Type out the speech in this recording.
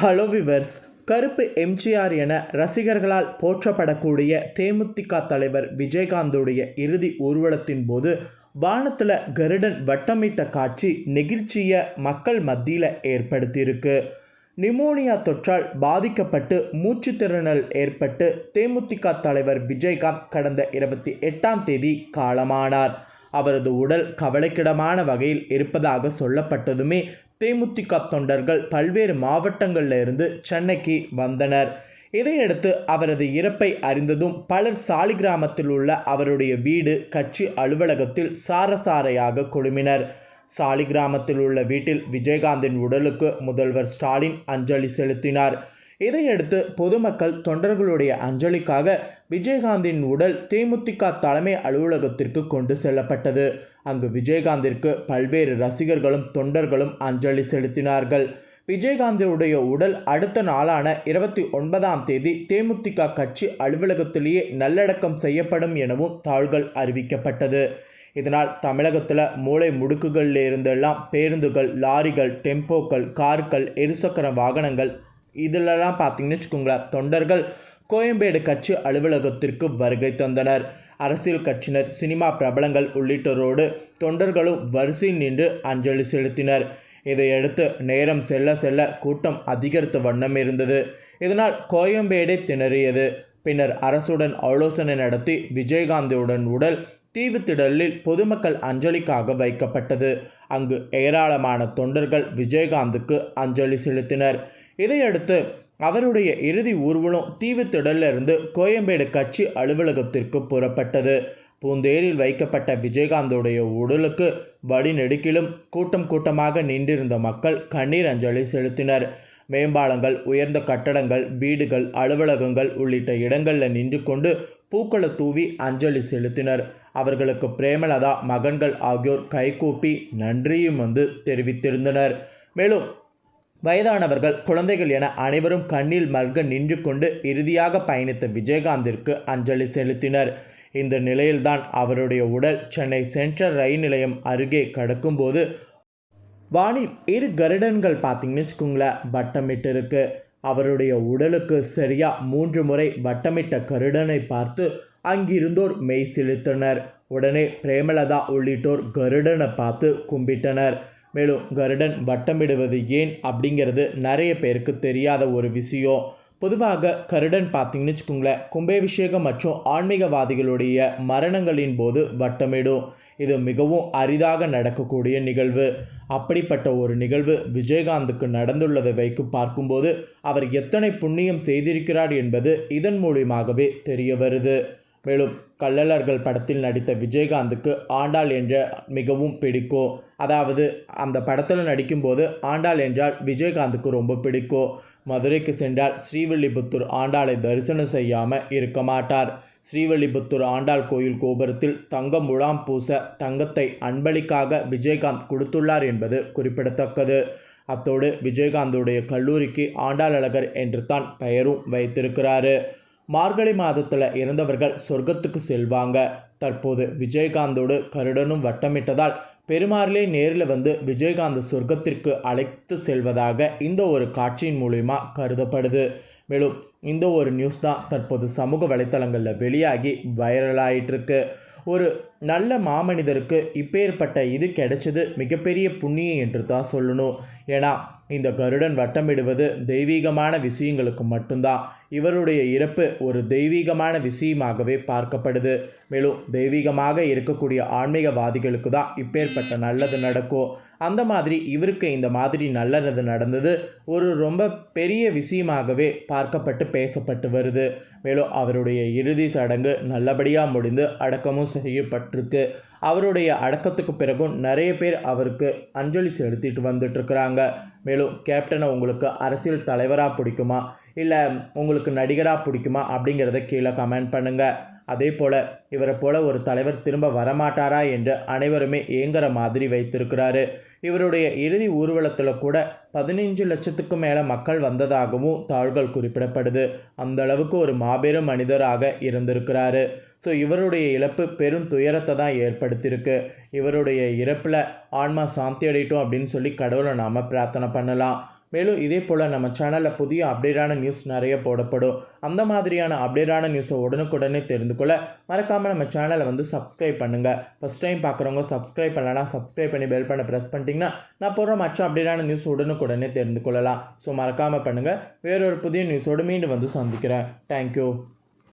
Hello viewers கருப்பு எம்ஜிஆர் என ரசிகர்களால் போற்றப்படக்கூடிய தேமுதிக தலைவர் விஜயகாந்துடைய இறுதி ஊர்வலத்தின் போது வானத்தில் கருடன் வட்டமிட்ட காட்சி நெகிழ்ச்சியை மக்கள் மத்தியில் ஏற்படுத்தியிருக்கு. நிமோனியா தொற்றால் பாதிக்கப்பட்டு மூச்சுத்திறனல் ஏற்பட்டு தேமுதிக தலைவர் விஜயகாந்த் கடந்த இருபத்தி எட்டாம் தேதி காலமானார். அவரது உடல் கவலைக்கிடமான வகையில் இருப்பதாக சொல்லப்பட்டதுமே தேமுதிக தொண்டர்கள் பல்வேறு மாவட்டங்களில் இருந்து சென்னைக்கு வந்தனர். இதையடுத்து அவரது இறப்பை அறிந்ததும் பலர் சாலிகிராமத்தில் உள்ள அவருடைய வீடு கட்சி அலுவலகத்தில் சாரசாரையாக குழுமினர். சாலிகிராமத்தில் உள்ள வீட்டில் விஜயகாந்தின் உடலுக்கு முதல்வர் ஸ்டாலின் அஞ்சலி செலுத்தினார். இதையடுத்து பொதுமக்கள் தொண்டர்களுடைய அஞ்சலிக்காக விஜயகாந்தின் உடல் தேமுதிக தலைமை அலுவலகத்திற்கு கொண்டு செல்லப்பட்டது. அங்கு விஜயகாந்திற்கு பல்வேறு ரசிகர்களும் தொண்டர்களும் அஞ்சலி செலுத்தினார்கள். விஜயகாந்தினுடைய உடல் அடுத்த நாளான இருபத்தி ஒன்பதாம் தேதி தேமுதிக கட்சி அலுவலகத்திலேயே நல்லடக்கம் செய்யப்படும் எனவும் தாள்கள் அறிவிக்கப்பட்டது. இதனால் தமிழகத்தில் மூளை முடுக்குகளில் இருந்தெல்லாம் பேருந்துகள் லாரிகள் டெம்போக்கள் கார்கள் இருசக்கர வாகனங்கள் இதிலெல்லாம் பார்த்தீங்கன்னு வச்சுக்கோங்களேன் தொண்டர்கள் கோயம்பேடு கட்சி அலுவலகத்திற்கு வருகை தந்தனர். அரசியல் கட்சியினர் சினிமா பிரபலங்கள் உள்ளிட்டோரோடு தொண்டர்களும் வரிசையில் நின்று அஞ்சலி செலுத்தினர். இதையடுத்து நேரம் செல்ல செல்ல கூட்டம் அதிகரித்த வண்ணம் இருந்தது. இதனால் கோயம்பேடே திணறியது. பின்னர் அரசுடன் ஆலோசனை நடத்தி விஜயகாந்தியுடன் உடல் தீவுத்திடலில் பொதுமக்கள் அஞ்சலிக்காக வைக்கப்பட்டது. அங்கு ஏராளமான தொண்டர்கள் விஜயகாந்துக்கு அஞ்சலி செலுத்தினர். இதையடுத்து அவருடைய இறுதி ஊர்வலம் தீவுத்திடலிருந்து கோயம்பேடு கட்சி அலுவலகத்திற்கு புறப்பட்டது. பூந்தேரில் வைக்கப்பட்ட விஜயகாந்தோடைய உடலுக்கு வழிநெடுக்கிலும் கூட்டம் கூட்டமாக நின்றிருந்த மக்கள் கண்ணீர் அஞ்சலி செலுத்தினர். மேம்பாலங்கள் உயர்ந்த கட்டடங்கள் வீடுகள் அலுவலகங்கள் உள்ளிட்ட இடங்களில் நின்று கொண்டு பூக்களை தூவி அஞ்சலி செலுத்தினர். அவர்களுக்கு பிரேமலதா மகன்கள் ஆகியோர் கைகூப்பி நன்றியும் வந்து தெரிவித்திருந்தனர். மேலும் வயதானவர்கள் குழந்தைகள் என அனைவரும் கண்ணில் மல்க நின்று கொண்டு இறுதியாக பயணித்த விஜயகாந்திற்கு அஞ்சலி செலுத்தினர். இந்த நிலையில்தான் அவருடைய உடல் சென்னை சென்ட்ரல் ரயில் நிலையம் அருகே கடக்கும்போது வானில் இரு கருடன்கள் பார்த்தீங்கன்னு வச்சுக்கோங்களேன் வட்டமிட்டு இருக்கு அவருடைய உடலுக்கு சரியாக மூன்று முறை வட்டமிட்ட கருடனை பார்த்து அங்கிருந்தோர் மெய் செலுத்தினர். உடனே பிரேமலதா உள்ளிட்டோர் கருடனை பார்த்து கும்பிட்டனர். மேலும் கருடன் வட்டமிடுவது ஏன் அப்படிங்கிறது நிறைய பேருக்கு தெரியாத ஒரு விஷயம். பொதுவாக கருடன் பார்த்தீங்கன்னு வச்சுக்கோங்களேன் கும்பாபிஷேகம் மற்றும் ஆன்மீகவாதிகளுடைய மரணங்களின் போது வட்டமிடும். இது மிகவும் அரிதாக நடக்கக்கூடிய நிகழ்வு. அப்படிப்பட்ட ஒரு நிகழ்வு விஜயகாந்துக்கு நடந்துள்ளதை வைத்து பார்க்கும்போது அவர் எத்தனை புண்ணியம் செய்திருக்கிறார் என்பது இதன் மூலியமாகவே தெரிய வருது. மேலும் கள்ளலர்கள் படத்தில் நடித்த விஜயகாந்துக்கு ஆண்டாள் என்ற மிகவும் பிடிக்கும் அதாவது அந்த படத்தில் நடிக்கும்போது ஆண்டாள் என்றால் விஜயகாந்துக்கு ரொம்ப பிடிக்கும் மதுரைக்கு சென்றால் ஸ்ரீவில்லிபுத்தூர் ஆண்டாளை தரிசனம் செய்யாமல் இருக்க மாட்டார். ஸ்ரீவில்லிபுத்தூர் ஆண்டாள் கோயில் கோபுரத்தில் தங்கம் முலாம் பூச தங்கத்தை அன்பளிக்காக விஜயகாந்த் கொடுத்துள்ளார் என்பது குறிப்பிடத்தக்கது. அத்தோடு விஜயகாந்துடைய கல்லூரிக்கு ஆண்டாள் அழகர் என்று தான் பெயரும் வைத்திருக்கிறாரு. மார்கழி மாதத்தில் இறந்தவர்கள் சொர்க்கத்துக்கு செல்வாங்க. தற்போது விஜயகாந்தோடு கருடனும் வட்டமிட்டதால் பெருமாறிலே நேரில் வந்து விஜயகாந்த் சொர்க்கத்திற்கு அழைத்து செல்வதாக இந்த ஒரு காட்சியின் மூலிமா கருதப்படுது. மேலும் இந்த ஒரு நியூஸ் தான் தற்போது சமூக வலைத்தளங்களில் வெளியாகி வைரலாயிட்டிருக்கு. ஒரு நல்ல மாமனிதருக்கு இப்பேற்பட்ட இது கிடைச்சது மிகப்பெரிய புண்ணியம் என்று தான் சொல்லணும். ஏன்னா இந்த கருடன் வட்டமிடுவது தெய்வீகமான விஷயங்களுக்கு மட்டும்தான். இவருடைய இறப்பு ஒரு தெய்வீகமான விஷயமாகவே பார்க்கப்படுது. மேலும் தெய்வீகமாக இருக்கக்கூடிய ஆன்மீகவாதிகளுக்கு தான் இப்பேற்பட்ட நல்லது நடக்கும். அந்த மாதிரி இவருக்கு இந்த மாதிரி நல்லது நடந்தது ஒரு ரொம்ப பெரிய விஷயமாகவே பார்க்கப்பட்டு பேசப்பட்டு வருது. மேலும் அவருடைய இறுதி சடங்கு நல்லபடியாக முடிந்து அடக்கமும் செய்யப்பட்டிருக்கு. அவருடைய அடக்கத்துக்கு பிறகும் நிறைய பேர் அவருக்கு அஞ்சலி செலுத்திட்டு வந்துட்டுருக்குறாங்க. மேலும் கேப்டனை உங்களுக்கு அரசியல் தலைவராக பிடிக்குமா? இல்லை உங்களுக்கு நடிகராக பிடிக்குமா? அப்படிங்கிறத கீழே கமெண்ட் பண்ணுங்கள் அதே போல் இவரை போல் ஒரு தலைவர் திரும்ப வரமாட்டாரா என்று அனைவருமே ஏங்குற மாதிரி வைத்திருக்கிறாரு. இவருடைய இறுதி ஊர்வலத்தில் கூட பதினைஞ்சு லட்சத்துக்கு மேலே மக்கள் வந்ததாகவும் தாள்கள் குறிப்பிடப்படுது. அந்த அளவுக்கு ஒரு மாபெரும் மனிதராக இருந்திருக்கிறாரு. ஸோ இவருடைய இழப்பு பெரும் துயரத்தை தான் ஏற்படுத்தியிருக்கு. இவருடைய இறப்பில் ஆன்மா சாந்தி அடையட்டும் அப்படின்னு சொல்லி கடவுளை நாம் பிரார்த்தனை பண்ணலாம். மேலும் இதே போல் நம்ம சேனலில் புதிய அப்டேட்டான நியூஸ் நிறைய போடப்படும். அந்த மாதிரியான அப்டேட்டான நியூஸை உடனுக்குடனே தெரிந்து கொள்ள மறக்காமல் நம்ம சேனலை வந்து சப்ஸ்கிரைப் பண்ணுங்கள் ஃபஸ்ட் டைம் பார்க்குறவங்க சப்ஸ்கிரைப் பண்ணலாம் சப்ஸ்கிரைப் பண்ணி பெல் பண்ண ப்ரெஸ் பண்ணிட்டீங்கன்னா நான் போடுற மற்ற அப்டேட்டான நியூஸ் உடனுக்குடனே தெரிந்து கொள்ளலாம். ஸோ மறக்காமல் பண்ணுங்கள் வேறொரு புதிய நியூஸோடு மீண்டும் வந்து சந்திக்கிறேன். தேங்க்யூ